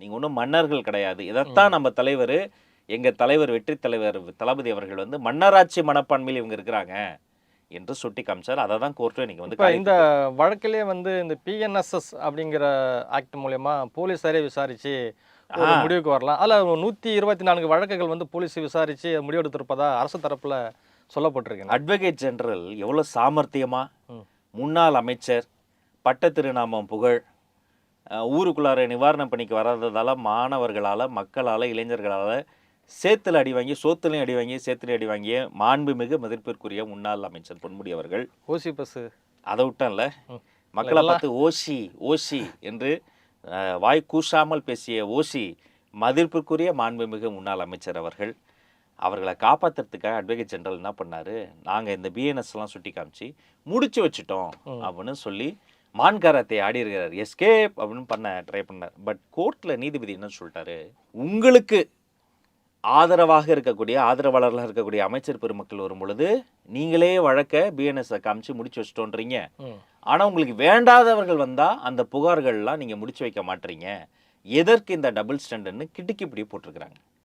நீங்கள் ஒன்றும் மன்னர்கள் கிடையாது. இதைத்தான் நம்ம தலைவர் எங்கள் தலைவர் வெற்றி தலைவர் தளபதி அவர்கள் வந்து மன்னராட்சி மனப்பான்மையில் இவங்க இருக்கிறாங்க என்று சுட்டி காமிச்சார் அதை தான் கோர்ட்டு இன்னைக்கு வந்து இந்த வழக்கிலே வந்து இந்த பிஎன்எஸ்எஸ் அப்படிங்கிற ஆக்ட் மூலயமா போலீஸாரே ஆ. முடிவுக்கு வரலாம். அதில் நூற்றி இருபத்தி நான்கு வழக்குகள் வந்து போலீஸ் விசாரிச்சு முடிவெடுத்திருப்பதா அரசு தரப்புல சொல்லப்பட்டிருக்கு அட்வொகேட் ஜெனரல் எவ்வளோ சாமர்த்தியமா ம். முன்னாள் அமைச்சர் பட்ட திருநாமம் புகழ் ஊருக்குள்ளார நிவாரண பணிக்கு வராததால மாணவர்களால் மக்களால் இளைஞர்களால் சேத்துல அடி வாங்கி சோத்துலையும் அடி வாங்கி சேத்துலையும் அடி வாங்கிய மாண்புமிகு மதிப்பிற்குரிய முன்னாள் அமைச்சர் பொன்முடி அவர்கள். ஓசி பஸ் அதை விட்டான்ல. மக்களை பார்த்து ஓசி ஓசி என்று வாய் கூசாமல் பேசிய ஓசி மதிப்பிற்குரிய மாண்புமிகு முன்னாள் அமைச்சர் அவர்கள். அவர்களை காப்பாத்துறதுக்காக அட்வொகேட் ஜெனரல் என்ன பண்ணாரு? நாங்க இந்த பிஎன்எஸ் எல்லாம் சுட்டி காமிச்சு முடிச்சு வச்சுட்டோம். அப்படின்னு சொல்லி மான்காரத்தை ஆடி இருக்கிறார் எஸ்கேப் அப்படின்னு பண்ண ட்ரை பண்ணார். பட் கோர்ட்ல நீதிபதி என்ன சொல்லிட்டாரு? உங்களுக்கு ஆதரவாக இருக்கக்கூடிய ஆதரவாளர்களாக இருக்கக்கூடிய அமைச்சர் பெருமக்கள் வரும் பொழுது நீங்களே வழக்க பிஎன்எஸ்ஸை காமிச்சு முடிச்சு வச்சிட்டோன்றீங்க. ம். ஆனா உங்களுக்கு வேண்டாதவர்கள் வந்தா அந்த புகார்கள்லாம் நீங்க முடிச்சு வைக்க மாட்டீங்க. எதற்கு இந்த டபுள் ஸ்டாண்டர்ட்னு கிடுக்கி இப்படி போட்டிருக்கிறாங்க.